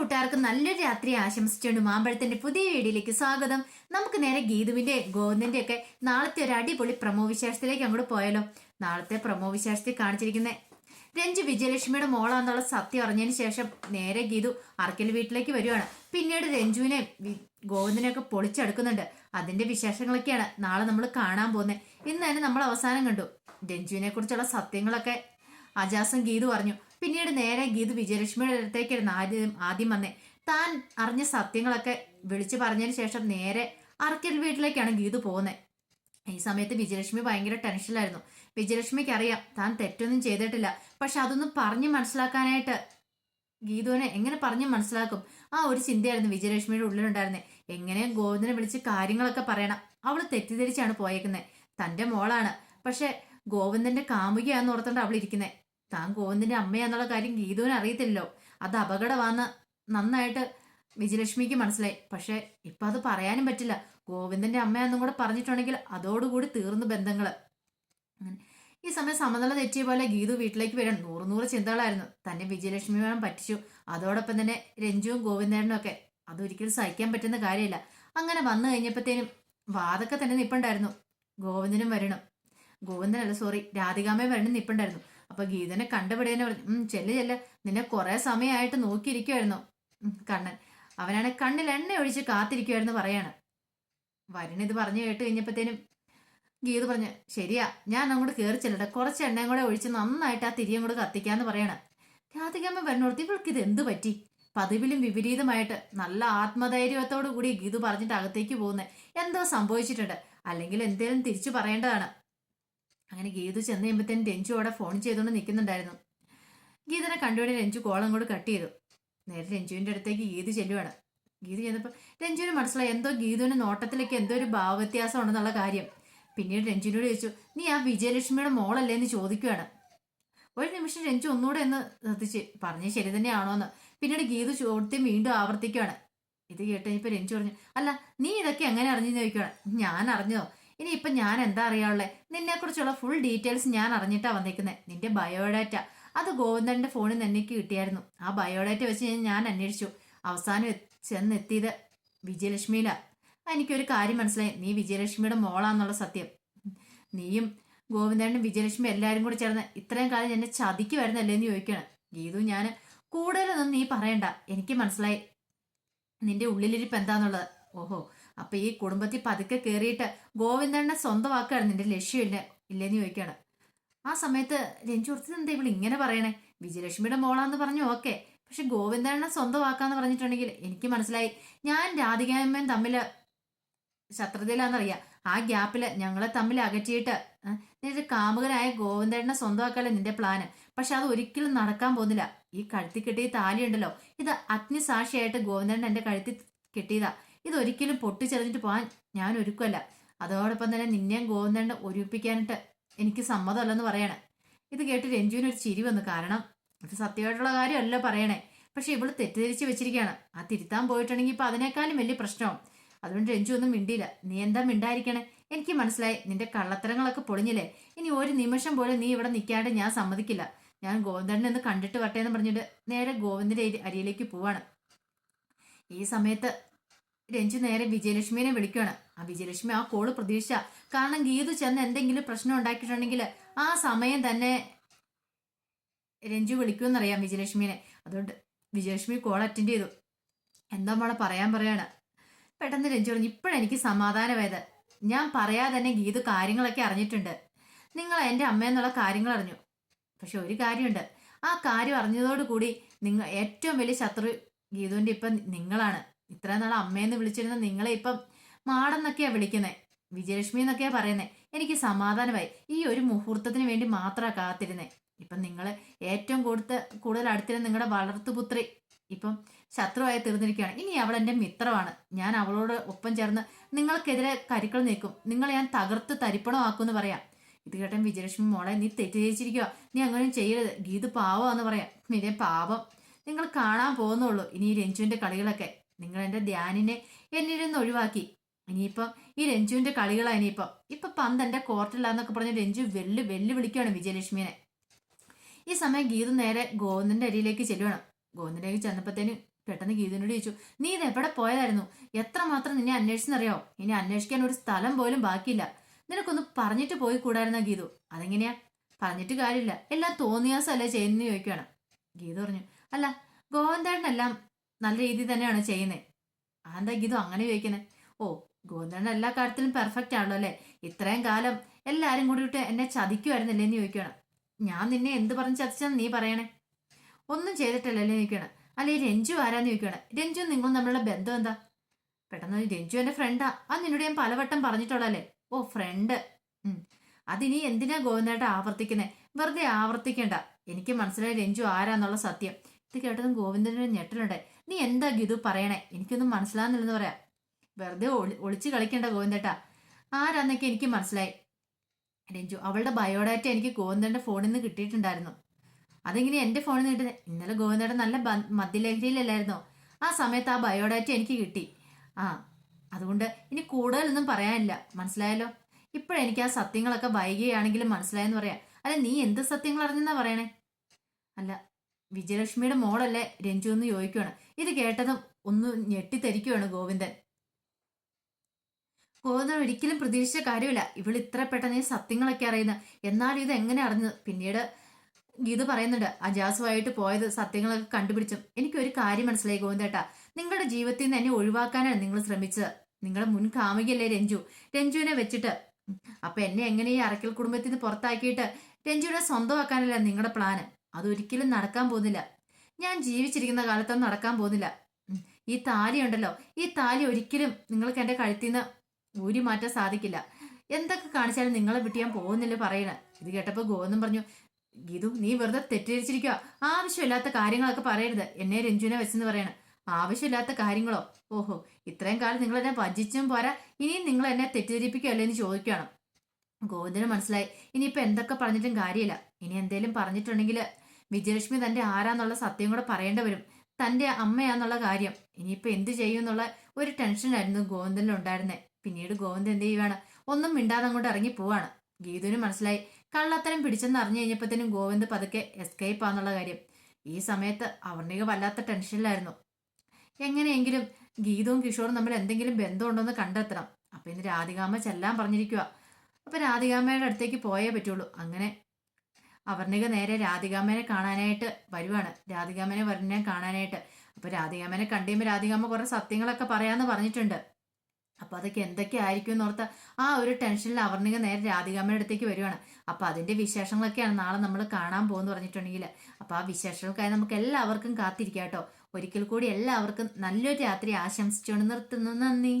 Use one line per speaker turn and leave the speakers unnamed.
കൂട്ടുകാർക്ക് നല്ലൊരു രാത്രി ആശംസിച്ചുകൊണ്ട് മാമ്പഴത്തിന്റെ പുതിയ വീഡിയോയിലേക്ക് സ്വാഗതം. നമുക്ക് നേരെ ഗീതുവിന്റെ ഗോവിന്ദന്റെ ഒക്കെ നാളത്തെ ഒരു അടിപൊളി പ്രമോ വിശേഷത്തിലേക്ക് അങ്ങോട്ട് പോയാലോ? നാളത്തെ പ്രമോ വിശേഷത്തിൽ കാണിച്ചിരിക്കുന്ന. രഞ്ജു വിജയലക്ഷ്മിയുടെ മോളാന്നുള്ള സത്യം അറിഞ്ഞതിന് ശേഷം നേരെ ഗീതു അറക്കൽ വീട്ടിലേക്ക് വരുവാണ്. പിന്നീട് രഞ്ജുവിനെ ഗോവിന്ദനെയൊക്കെ പൊളിച്ചെടുക്കുന്നുണ്ട്. അതിന്റെ വിശേഷങ്ങളൊക്കെയാണ് നാളെ നമ്മൾ കാണാൻ പോകുന്നത് ഇന്ന് തന്നെ നമ്മൾ അവസാനം കണ്ടു. രഞ്ജുവിനെ കുറിച്ചുള്ള സത്യങ്ങളൊക്കെ അജാസും ഗീതു പറഞ്ഞു പിന്നീട് നേരെ ഗീത് വിജയലക്ഷ്മിയുടെ അടുത്തേക്കായിരുന്നു ആദ്യം ആദ്യം വന്നേ. താൻ അറിഞ്ഞ സത്യങ്ങളൊക്കെ വിളിച്ചു പറഞ്ഞതിന് ശേഷം നേരെ അറക്കൽ വീട്ടിലേക്കാണ് ഗീതു പോകുന്നത് ഈ സമയത്ത് വിജയലക്ഷ്മി ഭയങ്കര ടെൻഷനിലായിരുന്നു. വിജയലക്ഷ്മിക്ക് അറിയാം താൻ തെറ്റൊന്നും ചെയ്തിട്ടില്ല. പക്ഷെ അതൊന്നും പറഞ്ഞ് മനസ്സിലാക്കാനായിട്ട് ഗീതുവിനെ എങ്ങനെ പറഞ്ഞ് മനസ്സിലാക്കും? ആ ഒരു ചിന്തയായിരുന്നു വിജയലക്ഷ്മിയുടെ ഉള്ളിലുണ്ടായിരുന്നത് എങ്ങനെ ഗോവിന്ദനെ വിളിച്ച് കാര്യങ്ങളൊക്കെ പറയണം? അവൾ തെറ്റിദ്ധരിച്ചാണ് പോയേക്കുന്നത് തന്റെ മോളാണ്. പക്ഷെ ഗോവിന്ദന്റെ കാമുകിയാന്ന് ഓർത്തോണ്ട് അവൾ ഇരിക്കുന്നത് താൻ ഗോവിന്ദിന്റെ അമ്മയാന്നുള്ള കാര്യം ഗീതുവിന് അറിയത്തില്ലല്ലോ. അത് അപകടമാന്ന് നന്നായിട്ട് വിജയലക്ഷ്മിക്ക് മനസ്സിലായി. പക്ഷെ ഇപ്പൊ അത് പറയാനും പറ്റില്ല. ഗോവിന്ദന്റെ അമ്മയാന്നും കൂടെ പറഞ്ഞിട്ടുണ്ടെങ്കിൽ അതോടുകൂടി തീർന്നു ബന്ധങ്ങൾ. ഈ സമയം സമനില തെറ്റിയ പോലെ ഗീതു വീട്ടിലേക്ക് വരാൻ നൂറ് നൂറ് ചിന്തകളായിരുന്നു. തന്നെ വിജയലക്ഷ്മി വേണം പറ്റിച്ചു. അതോടൊപ്പം തന്നെ രഞ്ജുവും ഗോവിന്ദനും ഒക്കെ. അതൊരിക്കലും സഹിക്കാൻ പറ്റുന്ന കാര്യമില്ല അങ്ങനെ വന്നു കഴിഞ്ഞപ്പോഴത്തേനും വാതൊക്കെ തന്നെ നിപ്പുണ്ടായിരുന്നു. ഗോവിന്ദനും വരണം. ഗോവിന്ദനല്ല സോറി രാധികാമയും വരണം നിപ്പുണ്ടായിരുന്നു. അപ്പൊ ഗീതനെ കണ്ടുപിടിയെന്ന് പറഞ്ഞു ഉം ചെല്ല് ചെല്ല്. നിന്നെ കുറെ സമയമായിട്ട് നോക്കിയിരിക്കുമായിരുന്നു കണ്ണൻ. അവനാണ് കണ്ണിൽ എണ്ണ ഒഴിച്ച് കാത്തിരിക്കുവായിരുന്നു പറയാണ്. വരുൺ ഇത് പറഞ്ഞു കേട്ട് കഴിഞ്ഞപ്പോഴത്തേനും ഗീത പറഞ്ഞു ശരിയാ ഞാൻ അങ്ങോട്ട് കയറി ചെല്ലട്ടെ. കുറച്ച് എണ്ണയും കൂടെ ഒഴിച്ച് നന്നായിട്ട് ആ തിരിയും കൂടെ കത്തിക്കാന്ന് പറയണം. രാധികമ്മ വരുന്നോർത്ത് ഇവൾക്ക് ഇത് എന്ത് പറ്റി? പതിവിലും വിപരീതമായിട്ട് നല്ല ആത്മധൈര്യത്തോടു കൂടി ഗീതു പറഞ്ഞിട്ട് അകത്തേക്ക് പോകുന്നത് എന്തോ സംഭവിച്ചിട്ടുണ്ട്. അല്ലെങ്കിൽ എന്തേലും തിരിച്ചു പറയേണ്ടതാണ്. അങ്ങനെ ഗീതു ചെന്ന് കഴിയുമ്പോഴത്തേന് രഞ്ജു അവിടെ ഫോൺ ചെയ്തുകൊണ്ട് നിൽക്കുന്നുണ്ടായിരുന്നു ഗീതനെ കണ്ടുപിടി രഞ്ജു കോളം കൂടെ കട്ട് ചെയ്തു. നേരെ രഞ്ജുവിന്റെ അടുത്തേക്ക് ഗീതു ചെല്ലുവാണ്. ഗീതു ചെന്നപ്പോൾ രഞ്ജുവിന് മനസ്സിലായി എന്തോ ഗീതുവിന് നോട്ടത്തിലേക്ക് എന്തോ ഒരു ഭാവവ്യത്യാസം ഉണ്ടെന്നുള്ള കാര്യം. പിന്നീട് രഞ്ജുവിനോട് ചോദിച്ചു നീ ആ വിജയലക്ഷ്മിയുടെ മോളല്ലേ? എന്ന് ചോദിക്കുകയാണ് ഒരു നിമിഷം രഞ്ജു ഒന്നുകൂടെ എന്ന് ശ്രദ്ധിച്ച് പറഞ്ഞ് ശരി തന്നെയാണോന്ന്. പിന്നീട് ഗീതു ചോദ്യം വീണ്ടും ആവർത്തിക്കുകയാണ് ഇത് കേട്ടപ്പോൾ രഞ്ജു പറഞ്ഞു അല്ല നീ ഇതൊക്കെ എങ്ങനെ അറിഞ്ഞെന്ന് ചോദിക്കുകയാണ് ഞാൻ അറിഞ്ഞോ ഇനി ഇപ്പൊ ഞാൻ എന്താ അറിയാനുള്ളേ? നിന്നെക്കുറിച്ചുള്ള ഫുൾ ഡീറ്റെയിൽസ് ഞാൻ അറിഞ്ഞിട്ടാ വന്നേക്കുന്നത് നിന്റെ ബയോഡാറ്റ. അത് ഗോവിന്ദന്റെ ഫോണിൽ നിന്ന് എനിക്ക് കിട്ടിയായിരുന്നു. ആ ബയോഡാറ്റ വെച്ച് ഞാൻ- അന്വേഷിച്ചു. അവസാനം ചെന്നെത്തിയത് വിജയലക്ഷ്മിയിലാ. എനിക്കൊരു കാര്യം മനസ്സിലായി. നീ വിജയലക്ഷ്മിയുടെ മോളാന്നുള്ള സത്യം. നീയും ഗോവിന്ദനും വിജയലക്ഷ്മി എല്ലാവരും കൂടി ചേർന്ന് ഇത്രയും കാലം എന്നെ ചതിക്കുമായിരുന്നല്ലേ എന്ന് ചോദിക്കണം. ഗീതു ഞാൻ കൂടുതലൊന്നും നീ പറയണ്ട. എനിക്ക് മനസ്സിലായി. നിന്റെ ഉള്ളിലിരിപ്പ് എന്താന്നുള്ളത്. ഓഹോ. അപ്പൊ ഈ കുടുംബത്തിൽ പതുക്കെ കയറിയിട്ട് ഗോവിന്ദനെ സ്വന്തമാക്കുകയാണ് നിന്റെ ലക്ഷ്യമില്ല ഇല്ലെന്ന് ചോദിക്കുകയാണ് ആ സമയത്ത് രഞ്ജു ഓർത്തത് എന്താ ഇവൾ ഇങ്ങനെ പറയണേ? വിജയലക്ഷ്മിയുടെ മോളാന്ന് പറഞ്ഞു ഓക്കെ. പക്ഷെ ഗോവിന്ദനെ സ്വന്തമാക്കാന്ന് പറഞ്ഞിട്ടുണ്ടെങ്കിൽ എനിക്ക് മനസ്സിലായി. ഞാൻ രാധികാമ്മയും തമ്മിൽ ശത്രുതയിലാന്നറിയാം. ആ ഗ്യാപ്പിൽ ഞങ്ങളെ തമ്മിൽ അകറ്റിയിട്ട് നിന്റെ കാമുകനായ ഗോവിന്ദനെ സ്വന്തമാക്കാല്ലേ നിന്റെ പ്ലാന്? പക്ഷെ അത് ഒരിക്കലും നടക്കാൻ പോകുന്നില്ല. ഈ കഴുത്തി കെട്ടിയ താലിയുണ്ടല്ലോ. ഇത് അഗ്നിസാക്ഷിയായിട്ട് ഗോവിന്ദൻ എന്റെ കഴുത്തിൽ കെട്ടിയതാ. ഇത് ഒരിക്കലും പൊട്ടിച്ചെറിഞ്ഞിട്ട് പോകാൻ ഞാൻ ഒരുക്കല്ല അതോടൊപ്പം തന്നെ നിന്നെയും ഗോവിന്ദനെ ഒരുപ്പിക്കാനിട്ട് എനിക്ക് സമ്മതമല്ലെന്ന് പറയണേ. ഇത് കേട്ട് രഞ്ജുവിന് ഒരു ചിരി വന്നു. കാരണം ഇത് സത്യമായിട്ടുള്ള കാര്യമല്ല പറയണേ. പക്ഷെ ഇവൾ തെറ്റിദ്ധരിച്ച് വെച്ചിരിക്കുകയാണ്. ആ തിരുത്താൻ പോയിട്ടുണ്ടെങ്കിൽ ഇപ്പൊ അതിനേക്കാളും വലിയ പ്രശ്നവും. അതുകൊണ്ട് രഞ്ജു ഒന്നും മിണ്ടിയില്ല. നീ എന്താ മിണ്ടായിരിക്കണേ? എനിക്ക് മനസ്സിലായി നിന്റെ കള്ളത്തരങ്ങളൊക്കെ പൊളിഞ്ഞില്ലേ? ഇനി ഒരു നിമിഷം പോലും നീ ഇവിടെ നിൽക്കാണ്ട് ഞാൻ സമ്മതിക്കില്ല. ഞാൻ ഗോവിന്ദനെ ഒന്ന് കണ്ടിട്ട് വട്ടെ എന്ന് പറഞ്ഞിട്ട് നേരെ ഗോവിന്ദന്റെ അരി- അരിയിലേക്ക് പോവാണ്. ഈ സമയത്ത് രഞ്ജു നേരെ വിജയലക്ഷ്മിനെ വിളിക്കുകയാണ്. ആ വിജയലക്ഷ്മി ആ കോൾ പ്രതീക്ഷ കാരണം ഗീതു ചെന്ന് എന്തെങ്കിലും പ്രശ്നം ഉണ്ടാക്കിയിട്ടുണ്ടെങ്കിൽ ആ സമയം തന്നെ രഞ്ജു വിളിക്കുമെന്നറിയാം വിജയലക്ഷ്മിനെ. അതുകൊണ്ട് വിജയലക്ഷ്മി കോൾ അറ്റൻഡ് ചെയ്തു. എന്താ മോളെ പറയാൻ പറയാണ്. പെട്ടെന്ന് രഞ്ജു പറഞ്ഞു ഇപ്പോഴെനിക്ക് സമാധാനമായത്. ഞാൻ പറയാതെ തന്നെ ഗീതു കാര്യങ്ങളൊക്കെ അറിഞ്ഞിട്ടുണ്ട്. നിങ്ങൾ എന്റെ അമ്മയെന്നുള്ള കാര്യങ്ങൾ അറിഞ്ഞു. പക്ഷെ ഒരു കാര്യമുണ്ട്. ആ കാര്യം അറിഞ്ഞതോടുകൂടി നിങ്ങൾ ഏറ്റവും വലിയ ശത്രു ഗീതുവിന്റെ ഇപ്പം നിങ്ങളാണ്. ഇത്ര നാൾ അമ്മയെന്ന് വിളിച്ചിരുന്ന നിങ്ങളെ ഇപ്പം മാടെന്നൊക്കെയാ വിളിക്കുന്നത് വിജയലക്ഷ്മി എന്നൊക്കെയാ പറയുന്നത് എനിക്ക് സമാധാനമായി. ഈ ഒരു മുഹൂർത്തത്തിന് വേണ്ടി മാത്രമാണ് കാത്തിരുന്നേ. ഇപ്പം നിങ്ങൾ ഏറ്റവും കൂടുതൽ കൂടുതൽ അടുത്തിരുന്ന നിങ്ങളുടെ വളർത്തുപുത്രി ഇപ്പം ശത്രുവായി തീർന്നിരിക്കുകയാണ്. ഇനി അവൾ എന്റെ മിത്രമാണ് ഞാൻ അവളോട് ഒപ്പം ചേർന്ന് നിങ്ങൾക്കെതിരെ കരുക്കൾ നീക്കും. നിങ്ങളെ ഞാൻ തകർത്ത് തരിപ്പണമാക്കുമെന്ന് പറയാം. ഇത് കേട്ടൻ വിജയലക്ഷ്മി മോളെ നീ തെറ്റിദ്ധരിച്ചിരിക്കുക നീ അങ്ങനെ ചെയ്യരുത്. ഗീത് പാവമാണെന്ന് പറയാം. പിന്നെ പാവം നിങ്ങൾ കാണാൻ പോകുന്നുള്ളൂ. ഇനി ഈ രഞ്ജുവിന്റെ കളികളൊക്കെ. നിങ്ങൾ എന്റെ ധ്യാനിനെ എന്നിൽ നിന്ന് ഒഴിവാക്കി. ഇനിയിപ്പം ഈ രഞ്ജുവിന്റെ കളികളാണ് ഇനിയിപ്പം. ഇപ്പൊ പന്ത് എന്റെ കോർട്ടിലാന്നൊക്കെ പറഞ്ഞ് രഞ്ജു വെല്ലു വെല്ലു വിളിക്കുകയാണ് വിജയലക്ഷ്മിനെ. ഈ സമയം ഗീതു നേരെ ഗോവിന്ദന്റെ അരിയിലേക്ക് ചെല്ലുവാണ്. ഗോവിന്ദനിലേക്ക് ചെന്നപ്പോഴത്തേനും പെട്ടെന്ന് ഗീതുവിനോട് ചോദിച്ചു നീ ഇത് എവിടെ പോയതായിരുന്നു? എത്രമാത്രം നിന്നെ അന്വേഷിച്ചെന്നറിയോ? ഇനി അന്വേഷിക്കാൻ ഒരു സ്ഥലം പോലും ബാക്കിയില്ല. നിനക്കൊന്ന് പറഞ്ഞിട്ട് പോയി കൂടായിരുന്ന ഗീതു? അതെങ്ങനെയാ? പറഞ്ഞിട്ട് കാര്യമില്ല. എല്ലാം തോന്നിയാസല്ലേ ചെയ്യുന്നു ചോദിക്കുകയാണ് ഗീതു പറഞ്ഞു അല്ല ഗോവന്ദേട്ടനെല്ലാം നല്ല രീതിയിൽ തന്നെയാണ് ചെയ്യുന്നത് അതെന്താ ഗീതു അങ്ങനെ ചോദിക്കുന്നത് ഓ ഗോവന്ദേട്ടൻ എല്ലാ കാര്യത്തിലും പെർഫെക്റ്റ് ആണല്ലോ അല്ലേ? ഇത്രയും കാലം എല്ലാരും കൂടിയിട്ട് എന്നെ ചതിക്കുമായിരുന്നില്ലേ എന്ന് ചോദിക്കണം ഞാൻ നിന്നെ എന്ത് പറഞ്ഞ് ചതിച്ചാന്ന് നീ പറയണേ? ഒന്നും ചെയ്തിട്ടല്ലല്ലേ ചോദിക്കണം അല്ലെ രഞ്ജു ആരാന്ന് ചോദിക്കണം രഞ്ജു നിങ്ങളും തമ്മിലുള്ള ബന്ധം എന്താ? പെട്ടെന്ന് രഞ്ജു എന്റെ ഫ്രണ്ടാ അത് നിന്നോട് ഞാൻ പലവട്ടം പറഞ്ഞിട്ടുള്ളല്ലേ ഓ ഫ്രണ്ട് അതിനി എന്തിനാ ഗോവിന്ദേട്ട ആവർത്തിക്കുന്നത് വെറുതെ ആവർത്തിക്കേണ്ട. എനിക്ക് മനസ്സിലായി രഞ്ജു ആരാന്നുള്ള സത്യം. ഇത് കേട്ടതും ഗോവിന്ദനൊരു ഞെട്ടലുണ്ട് നീ എന്താ ഗിതു പറയണേ? എനിക്കൊന്നും മനസ്സിലാകുന്നില്ലെന്ന് പറയാ. വെറുതെ ഒളി ഒളിച്ച് കളിക്കേണ്ട ഗോവിന്ദേട്ടാ. ആരാന്നൊക്കെ എനിക്ക് മനസ്സിലായി. രഞ്ജു അവളുടെ ബയോഡാറ്റ എനിക്ക് ഗോവിന്ദന്റെ ഫോണിൽ നിന്ന് കിട്ടിയിട്ടുണ്ടായിരുന്നു. അതെങ്ങനെ എന്റെ ഫോണിൽ നിന്ന് കിട്ടുന്നത് ഇന്നലെ ഗോവിന്ദേട്ടൻ നല്ല മദ്യലഹരിയിലല്ലായിരുന്നോ? ആ സമയത്ത് ആ ബയോഡാറ്റ എനിക്ക് കിട്ടി. ആ അതുകൊണ്ട് ഇനി കൂടുതലൊന്നും പറയാനില്ല. മനസ്സിലായല്ലോ? ഇപ്പോഴെനിക്ക് ആ സത്യങ്ങളൊക്കെ വൈകിയാണെങ്കിലും മനസ്സിലായെന്ന് പറയാം. അല്ല നീ എന്ത് സത്യങ്ങൾ അറിഞ്ഞെന്നാ പറയണേ? അല്ല വിജയലക്ഷ്മിയുടെ മോളല്ലേ രഞ്ജു എന്ന് ചോദിക്കുകയാണ് ഇത് കേട്ടതും ഒന്ന് ഞെട്ടിത്തരിക്കുകയാണ് ഗോവിന്ദൻ. ഗോവിന്ദൻ ഒരിക്കലും പ്രതീക്ഷിച്ച കാര്യമില്ല. ഇവൾ ഇത്ര പെട്ടെന്ന് ഈ സത്യങ്ങളൊക്കെ അറിയുന്നത് എന്നാലും ഇത് എങ്ങനെ അറിഞ്ഞു പിന്നീട് ഗീത പറയുന്നുണ്ട് അജാസുമായിട്ട് പോയത് സത്യങ്ങളൊക്കെ കണ്ടുപിടിച്ചും. എനിക്കൊരു കാര്യം മനസ്സിലായി ഗോവിന്ദേട്ടാ. നിങ്ങളുടെ ജീവിതത്തിൽ നിന്ന് എന്നെ ഒഴിവാക്കാനാണ് നിങ്ങൾ ശ്രമിച്ചത്. നിങ്ങളുടെ മുൻ കാമുകയല്ലേ രഞ്ജു? രഞ്ജുവിനെ വെച്ചിട്ട്. അപ്പൊ എന്നെ എങ്ങനെ ഈ അറക്കൽ കുടുംബത്തിൽ നിന്ന് പുറത്താക്കിയിട്ട് രഞ്ജുവിനെ സ്വന്തമാക്കാനല്ല നിങ്ങളുടെ പ്ലാന്? അതൊരിക്കലും നടക്കാൻ പോകുന്നില്ല. ഞാൻ ജീവിച്ചിരിക്കുന്ന കാലത്തൊന്നും നടക്കാൻ പോകുന്നില്ല. ഈ താലി ഉണ്ടല്ലോ. ഈ താലി ഒരിക്കലും നിങ്ങൾക്ക് എന്റെ കഴുത്തിൽ നിന്ന് ഊരി മാറ്റാൻ സാധിക്കില്ല. എന്തൊക്കെ കാണിച്ചാലും നിങ്ങളെ വിട്ട് ഞാൻ പോകുന്നില്ല പറയണ. ഇത് കേട്ടപ്പോൾ ഗോവെന്നും പറഞ്ഞു ഗീതു നീ വെറുതെ തെറ്റിദ്ധരിച്ചിരിക്കുക ആവശ്യമില്ലാത്ത കാര്യങ്ങളൊക്കെ പറയരുത്. എന്നെ രഞ്ജുവിനെ വെച്ചെന്ന് പറയണ. ആവശ്യമില്ലാത്ത കാര്യങ്ങളോ? ഓഹോ ഇത്രയും കാലം നിങ്ങൾ എന്നെ ഭജിച്ചും പോരാ. ഇനിയും നിങ്ങൾ എന്നെ തെറ്റിദ്ധരിപ്പിക്കുകയല്ലേ എന്ന് ചോദിക്കുകയാണ് ഗോവിന്ദന് മനസ്സിലായി. ഇനിയിപ്പോൾ എന്തൊക്കെ പറഞ്ഞിട്ടും കാര്യമില്ല. ഇനി എന്തേലും പറഞ്ഞിട്ടുണ്ടെങ്കിൽ വിജയലക്ഷ്മി തന്റെ ആരാന്നുള്ള സത്യം കൂടെ പറയേണ്ടി വരും. തന്റെ അമ്മയാന്നുള്ള കാര്യം. ഇനിയിപ്പോ എന്ത് ചെയ്യും എന്നുള്ള ഒരു ടെൻഷനായിരുന്നു ഗോവിന്ദനിൽ ഉണ്ടായിരുന്നത് പിന്നീട് ഗോവിന്ദൻ എന്ത് ചെയ്യുവാണ്? ഒന്നും മിണ്ടാതെ അങ്ങോട്ട് ഇറങ്ങി പോവാണ്. ഗീതുവിന് മനസ്സിലായി. കള്ളത്തരം പിടിച്ചെന്ന് അറിഞ്ഞു കഴിഞ്ഞപ്പോഴത്തേനും ഗോവിന്ദ് പതുക്കെ എസ്കേപ്പ് ആന്നുള്ള കാര്യം. ഈ സമയത്ത് അവർണിക വല്ലാത്ത ടെൻഷനിലായിരുന്നു എങ്ങനെയെങ്കിലും ഗീതവും കിഷോറും തമ്മിൽ എന്തെങ്കിലും ബന്ധമുണ്ടോന്ന് കണ്ടെത്തണം. അപ്പൊ ഇന്ന് രാധികാമ്മ ചെല്ലാൻ പറഞ്ഞിരിക്കുക അപ്പൊ രാധികാമ്മയുടെ അടുത്തേക്ക് പോയേ പറ്റുള്ളൂ. അങ്ങനെ അവർണിക നേരെ രാധികാമ്മനെ കാണാനായിട്ട് വരുവാണ്. രാധികാമ്മനെ വരുന്നെ കാണാനായിട്ട്. അപ്പൊ രാധികാമ്മനെ കണ്ടുമ്പോൾ രാധികാമ്മ കുറെ സത്യങ്ങളൊക്കെ പറയാന്ന് പറഞ്ഞിട്ടുണ്ട്. അപ്പൊ അതൊക്കെ എന്തൊക്കെ ആയിരിക്കും എന്നോർത്ത ആ ഒരു ടെൻഷനിൽ അവർണിക നേരെ രാധികാമ്മയുടെ അടുത്തേക്ക് വരുവാണ്. അപ്പൊ അതിന്റെ വിശേഷങ്ങളൊക്കെയാണ് നാളെ നമ്മൾ കാണാൻ പോകുന്ന പറഞ്ഞിട്ടുണ്ടെങ്കിൽ അപ്പൊ ആ വിശേഷങ്ങൾക്കായി നമുക്ക് എല്ലാവർക്കും കാത്തിരിക്കാം കേട്ടോ ഒരിക്കൽ കൂടി എല്ലാവർക്കും നല്ലൊരു രാത്രി ആശംസിച്ചുകൊണ്ട് നിർത്തുന്നു. നന്ദി.